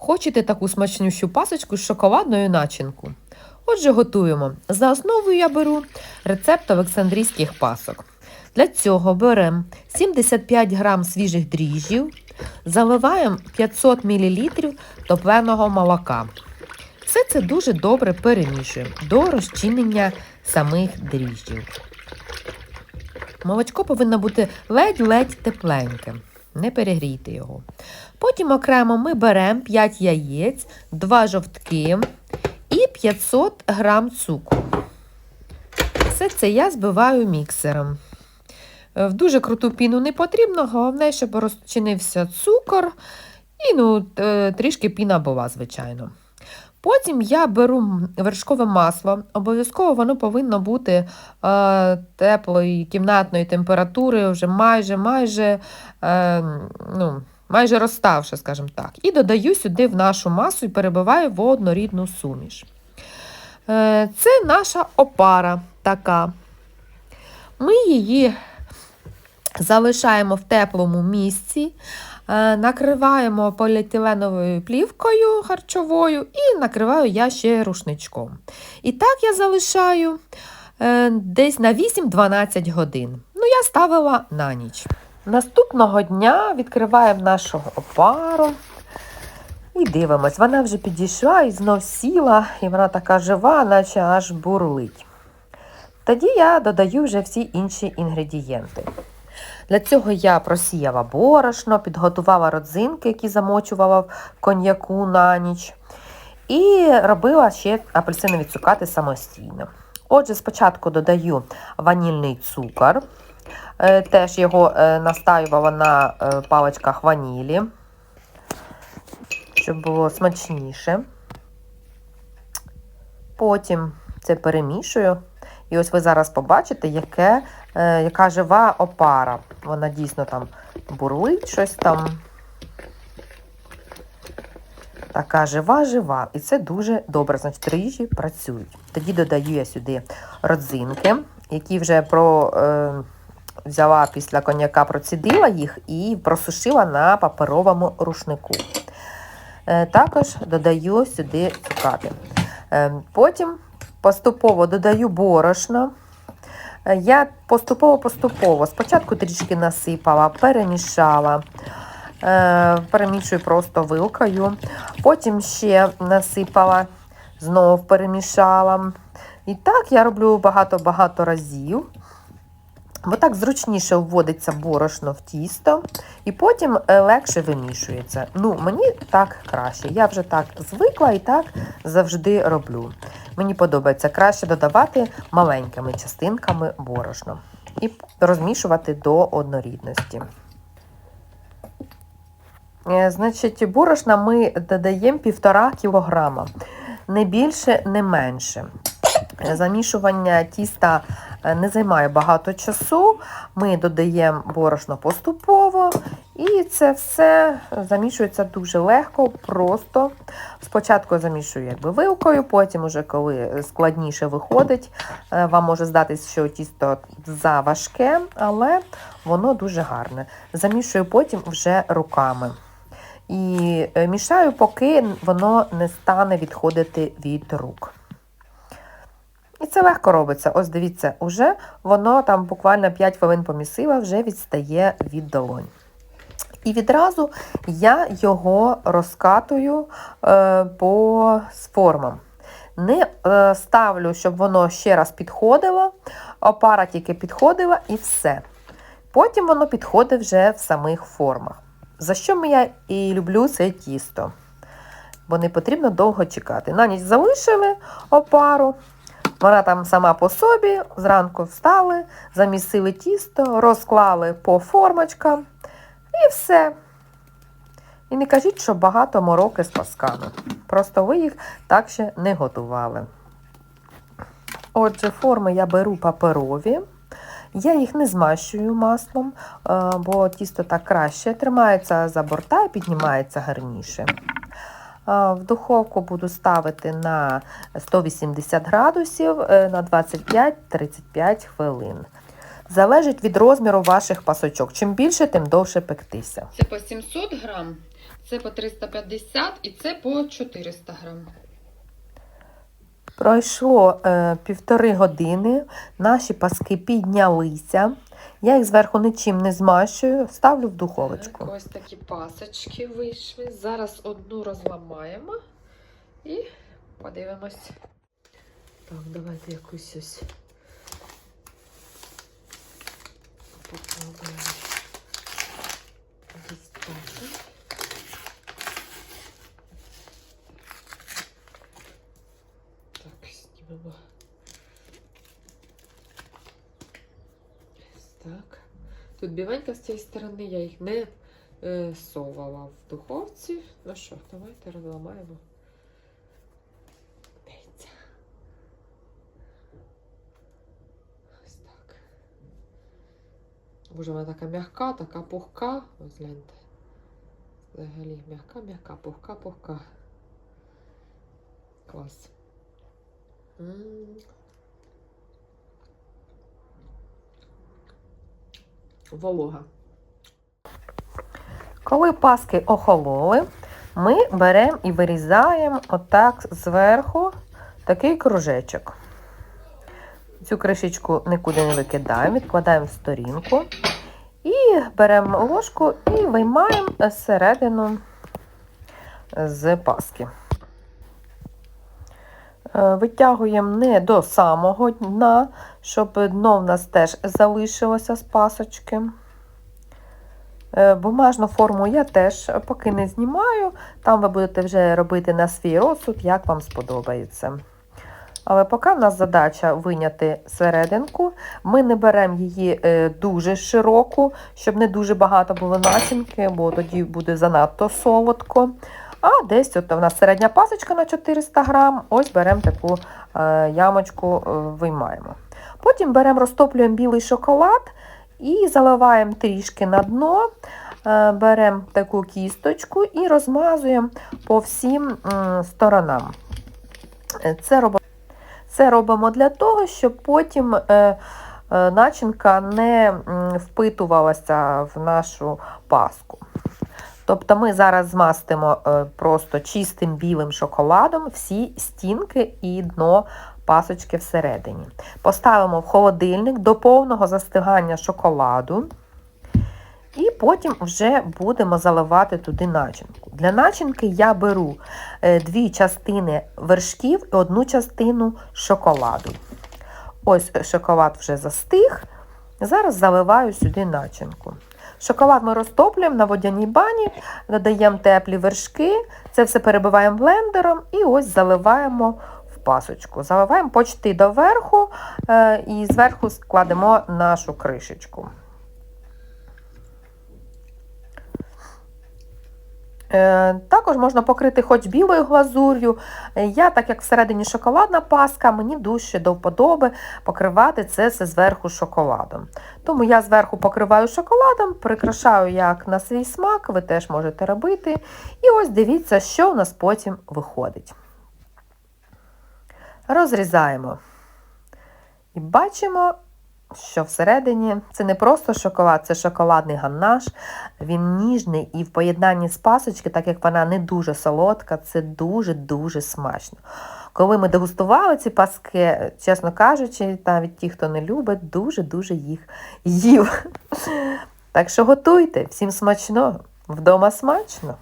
Хочете таку смачнющу пасочку з шоколадною начинкою? Отже, готуємо. За основу я беру рецепт олександрійських пасок. Для цього беремо 75 г свіжих дріжджів, заливаємо 500 мл топленого молока. Все це дуже добре перемішуємо до розчинення самих дріжджів. Молочко повинно бути ледь-ледь тепленьке. Не перегрійте його. Потім окремо ми беремо 5 яєць, 2 жовтки і 500 грам цукру. Все це я збиваю міксером. Е, В дуже круту піну не потрібно, головне, щоб розчинився цукор і ну, е, трішки піна була, звичайно. Потім я беру вершкове масло. Обов'язково воно повинно бути е, теплої кімнатної температури, вже майже, майже, е, ну, майже розставши, скажімо так. І додаю сюди в нашу масу і перебиваю в однорідну суміш. Е, це наша опара така. Ми її залишаємо в теплому місці, е, накриваємо поліетиленовою плівкою харчовою і накриваю я ще рушничком. І так я залишаю е, десь на 8-12 годин. Ну, я ставила на ніч. Наступного дня відкриваємо нашу опару. І дивимось, вона вже підійшла і знов сіла, і вона така жива, наче аж бурлить. Тоді я додаю вже всі інші інгредієнти. Для цього я просіяла борошно, підготувала родзинки, які замочувала в коньяку на ніч, і робила ще апельсинові цукати самостійно. Отже, спочатку додаю ванільний цукор, теж його е, настаювала на е, паличках ванілі, щоб було смачніше. Потім це перемішую. І ось ви зараз побачите, яке, е, яка жива опара. Вона дійсно там бурлить щось там. Така жива-жива. І це дуже добре. Значить, ріжі працюють. Тоді додаю я сюди родзинки, які вже про, е, взяла після коньяка, процідила їх і просушила на паперовому рушнику. Е, також додаю сюди цукати. Е, потім поступово додаю борошно. Е, Я поступово-поступово спочатку трішки насипала, перемішала, перемішую просто вилкою, потім ще насипала, знову перемішала. І так я роблю багато-багато разів. Бо так зручніше вводиться борошно в тісто, і потім е, легше вимішується. Ну, мені так краще. Я вже так звикла і так завжди роблю. Мені подобається краще додавати маленькими частинками борошно і розмішувати до однорідності. Е, Значить, борошна ми додаємо 1,5 кг. Не більше, не менше. Замішування тіста не займає багато часу. Ми додаємо борошно поступово, і це все замішується дуже легко, просто. Спочатку замішую якби вилкою, потім, уже коли складніше виходить, е, вам може здатись, що тісто заважке, але воно дуже гарне. Замішую потім вже руками. І е, мішаю, поки воно не стане відходити від рук. І це легко робиться. Ось дивіться, уже воно там буквально 5 хвилин помісила, вже відстає від долонь. І відразу я його розкатую е, по формам. Не е, ставлю, щоб воно ще раз підходило, опара тільки підходила і все. Потім воно підходить вже в самих формах. За що я і люблю це тісто? Бо не потрібно довго чекати. На ніч залишили опару, вона там сама по собі, зранку встали, замісили тісто, розклали по формочкам і все. І не кажіть, що багато мороки з пасками. Просто ви їх так ще не готували. Отже, форми я беру паперові. Я їх не змащую маслом, е, бо тісто так краще тримається за борта і піднімається гарніше. В духовку буду ставити на 180 градусів е, на 25-35 хвилин. Залежить від розміру ваших пасочок. Чим більше, тим довше пектися. Це по 700 грам. Це по 350 і це по 400 грам. Пройшло е, півтори години, наші паски піднялися. Я їх зверху нічим не змащую, ставлю в духовочку. Так, ось такі пасочки вийшли. Зараз одну розламаємо і подивимось. Так, давайте якусь ось попробуємо дістати. Так, знімемо. Ось так. Тут біленька з цієї сторони, я їх не е, совала в духовці. Ну що, давайте розламаємо. Дивіться. Ось так. Боже, вона така м'яка, така пухка. Ось гляньте. Взагалі м'яка, м'яка, пухка, пухка. Клас. М. Волога. Коли паски охололи, ми беремо і вирізаємо отак зверху такий кружечок. Цю кришечку нікуди не викидаємо, відкладаємо в сторінку. І беремо ложку і виймаємо середину з паски. Е, Витягуємо не до самого дна, щоб дно в нас теж залишилося з пасочки. Е, Бумажну форму я теж поки не знімаю, там ви будете вже робити на свій розсуд, як вам сподобається. Але поки в нас задача виняти серединку, ми не беремо її е, дуже широку, щоб не дуже багато було начинки, бо тоді буде занадто солодко. А десь от у нас середня пасочка на 400 грам, ось беремо таку е, ямочку, е, виймаємо. Потім беремо, розтоплюємо білий шоколад і заливаємо трішки на дно, е, беремо таку кісточку і розмазуємо по всім сторонам. Це робимо, це робимо для того, щоб потім начинка не впитувалася в нашу паску. Тобто ми зараз змастимо е, просто чистим білим шоколадом всі стінки і дно пасочки всередині. Поставимо в холодильник до повного застигання шоколаду. І потім вже будемо заливати туди начинку. Для начинки я беру е, дві частини вершків і одну частину шоколаду. Ось шоколад вже застиг. Зараз заливаю сюди начинку. Шоколад ми розтоплюємо на водяній бані, додаємо теплі вершки, це все перебиваємо блендером і ось заливаємо в пасочку. Заливаємо почти доверху е, і зверху складемо нашу кришечку. Також можна покрити хоч білою глазур'ю. Е, Я, так як всередині шоколадна паска, мені дуже до вподоби покривати це все зверху шоколадом. Тому я зверху покриваю шоколадом, прикрашаю як на свій смак, ви теж можете робити. І ось дивіться, що у нас потім виходить. Розрізаємо. І бачимо, що всередині це не просто шоколад, це шоколадний ганаш. Він ніжний і в поєднанні з пасочки, так як вона не дуже солодка, це дуже-дуже смачно. Коли ми дегустували ці паски, чесно кажучи, навіть ті, хто не любить, дуже-дуже їх їв. Так що готуйте, всім смачного, вдома смачно!